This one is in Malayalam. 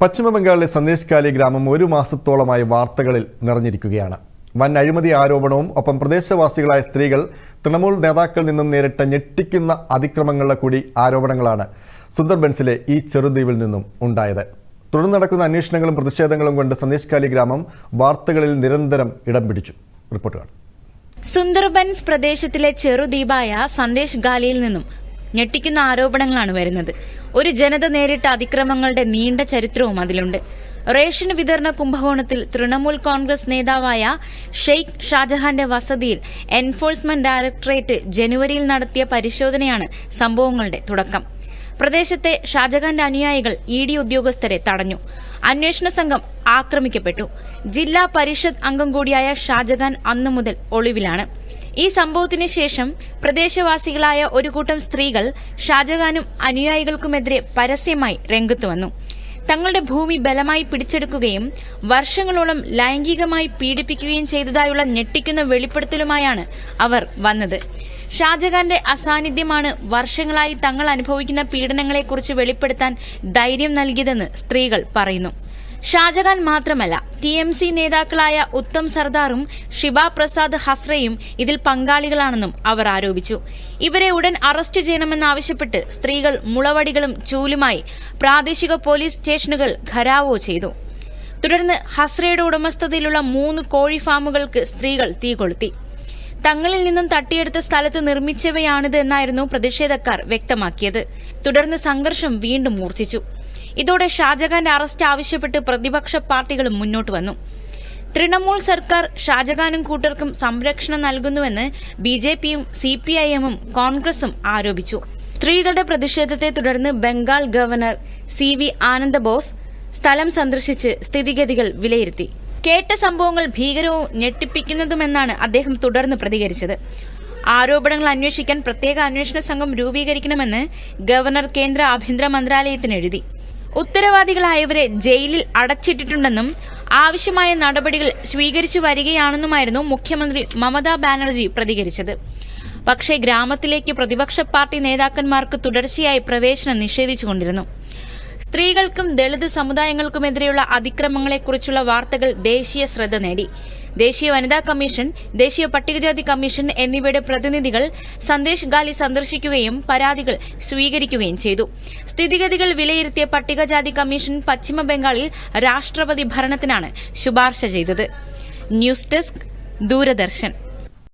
പശ്ചിമബംഗാളിലെ സന്ദേശ് ഗ്രാമം ഒരു മാസത്തോളമായി വാർത്തകളിൽ നിറഞ്ഞിരിക്കുകയാണ്. വൻ അഴിമതി ആരോപണവും ഒപ്പം പ്രദേശവാസികളായ സ്ത്രീകൾ തൃണമൂൽ നേതാക്കളിൽ നിന്നും നേരിട്ട ഞെട്ടിക്കുന്ന അതിക്രമങ്ങളുടെ കൂടി ആരോപണങ്ങളാണ് സുന്ദർബൻസിലെ ഈ ചെറുദ്വീപിൽ നിന്നും ഉണ്ടായത്. തുടർന്ന് നടക്കുന്ന അന്വേഷണങ്ങളും പ്രതിഷേധങ്ങളും കൊണ്ട് സന്ദേശ് ഗ്രാമം വാർത്തകളിൽ നിരന്തരം ഇടം പിടിച്ചു. റിപ്പോർട്ട് കാണും സുന്ദർബൻസ് പ്രദേശത്തിലെ ചെറുദ്വീപായ സന്ദേശ് ഗാലിയിൽ നിന്നും ഞെട്ടിക്കുന്ന ആരോപണങ്ങളാണ് വരുന്നത്. ഒരു ജനത നേരിട്ട അതിക്രമങ്ങളുടെ നീണ്ട ചരിത്രവും അതിലുണ്ട്. റേഷൻ വിതരണ കുംഭകോണത്തിൽ തൃണമൂൽ കോൺഗ്രസ് നേതാവായ ഷെയ്ഖ് ഷാജഹാന്റെ വസതിയിൽ എൻഫോഴ്സ്മെന്റ് ഡയറക്ടറേറ്റ് ജനുവരിയിൽ നടത്തിയ പരിശോധനയാണ് സംഭവങ്ങളുടെ തുടക്കം. പ്രദേശത്തെ ഷാജഹാന്റെ അനുയായികൾ ഇ ഡി ഉദ്യോഗസ്ഥരെ തടഞ്ഞു. അന്വേഷണ സംഘം ആക്രമിക്കപ്പെട്ടു. ജില്ലാ പരിഷത്ത് അംഗം കൂടിയായ ഷാജഹാൻ അന്നു മുതൽ ഒളിവിലാണ്. ഈ സംഭവത്തിന് ശേഷം പ്രദേശവാസികളായ ഒരു കൂട്ടം സ്ത്രീകൾ ഷാജഹാനും അനുയായികൾക്കുമെതിരെ പരസ്യമായി രംഗത്തു വന്നു. തങ്ങളുടെ ഭൂമി ബലമായി പിടിച്ചെടുക്കുകയും വർഷങ്ങളോളം ലൈംഗികമായി പീഡിപ്പിക്കുകയും ചെയ്തതായുള്ള ഞെട്ടിക്കുന്ന വെളിപ്പെടുത്തലുമായാണ് അവർ വന്നത്. ഷാജഹാന്റെ അസാന്നിധ്യമാണ് വർഷങ്ങളായി തങ്ങൾ അനുഭവിക്കുന്ന പീഡനങ്ങളെക്കുറിച്ച് വെളിപ്പെടുത്താൻ ധൈര്യം നൽകിയതെന്ന് സ്ത്രീകൾ പറയുന്നു. ഷാജഹാൻ മാത്രമല്ല ടി എം സി നേതാക്കളായ ഉത്തം സർദാറും ഷിബ പ്രസാദ് ഹസ്രയും ഇതിൽ പങ്കാളികളാണെന്നും അവർ ആരോപിച്ചു. ഇവരെ ഉടൻ അറസ്റ്റ് ചെയ്യണമെന്നാവശ്യപ്പെട്ട് സ്ത്രീകൾ മുളവടികളും ചൂലുമായി പ്രാദേശിക പോലീസ് സ്റ്റേഷനുകൾ ഘരാവോ ചെയ്തു. തുടർന്ന് ഹസ്രയുടെ ഉടമസ്ഥതയിലുള്ള മൂന്ന് കോഴി ഫാമുകൾക്ക് സ്ത്രീകൾ തീ കൊളുത്തി. തങ്ങളിൽ നിന്നും തട്ടിയെടുത്ത സ്ഥലത്ത് നിർമ്മിച്ചവയാണിത് എന്നായിരുന്നു പ്രതിഷേധക്കാർ വ്യക്തമാക്കിയത്. തുടർന്ന് സംഘർഷം വീണ്ടും മൂർച്ഛിച്ചു. ഇതോടെ ഷാജഹാന്റെ അറസ്റ്റ് ആവശ്യപ്പെട്ട് പ്രതിപക്ഷ പാർട്ടികളും മുന്നോട്ട് വന്നു. തൃണമൂൽ സർക്കാർ ഷാജഹാനും കൂട്ടർക്കും സംരക്ഷണം നൽകുന്നുവെന്ന് ബി ജെ പിയും സി പി ഐ എമ്മും കോൺഗ്രസും ആരോപിച്ചു. സ്ത്രീകളുടെ പ്രതിഷേധത്തെ തുടർന്ന് Bengal governor C V Ananda Bose സ്ഥലം സന്ദർശിച്ച് സ്ഥിതിഗതികൾ വിലയിരുത്തി. കേട്ട സംഭവങ്ങൾ ഭീകരവും ഞെട്ടിപ്പിക്കുന്നതുമെന്നാണ് അദ്ദേഹം തുടർന്ന് പ്രതികരിച്ചത്. ആരോപണങ്ങൾ അന്വേഷിക്കാൻ പ്രത്യേക അന്വേഷണ സംഘം രൂപീകരിക്കണമെന്ന് ഗവർണർ കേന്ദ്ര ആഭ്യന്തര മന്ത്രാലയത്തിന് എഴുതി. ഉത്തരവാദികളായവരെ ജയിലിൽ അടച്ചിട്ടിട്ടുണ്ടെന്നും ആവശ്യമായ നടപടികൾ സ്വീകരിച്ചു വരികയാണെന്നുമായിരുന്നു മുഖ്യമന്ത്രി മമതാ ബാനർജി പ്രതികരിച്ചത്. പക്ഷേ ഗ്രാമത്തിലേക്ക് പ്രതിപക്ഷ പാർട്ടി നേതാക്കന്മാർക്ക് തുടർച്ചയായി പ്രവേശനം നിഷേധിച്ചുകൊണ്ടിരുന്നു. സ്ത്രീകൾക്കും ദളിത് സമുദായങ്ങൾക്കുമെതിരെയുള്ള അതിക്രമങ്ങളെക്കുറിച്ചുള്ള വാർത്തകൾ ദേശീയ ശ്രദ്ധ നേടി. ദേശീയ വനിതാ കമ്മീഷൻ ദേശീയ പട്ടികജാതി കമ്മീഷൻ എന്നിവയുടെ പ്രതിനിധികൾ സന്ദേശ് ഗാലി സന്ദർശിക്കുകയും പരാതികൾ സ്വീകരിക്കുകയും ചെയ്തു. സ്ഥിതിഗതികൾ വിലയിരുത്തിയ പട്ടികജാതി കമ്മീഷൻ പശ്ചിമ ബംഗാളിൽ രാഷ്ട്രപതി ഭരണത്തിനാണ് ശുപാർശ ചെയ്തത്. News desk Doordarshan.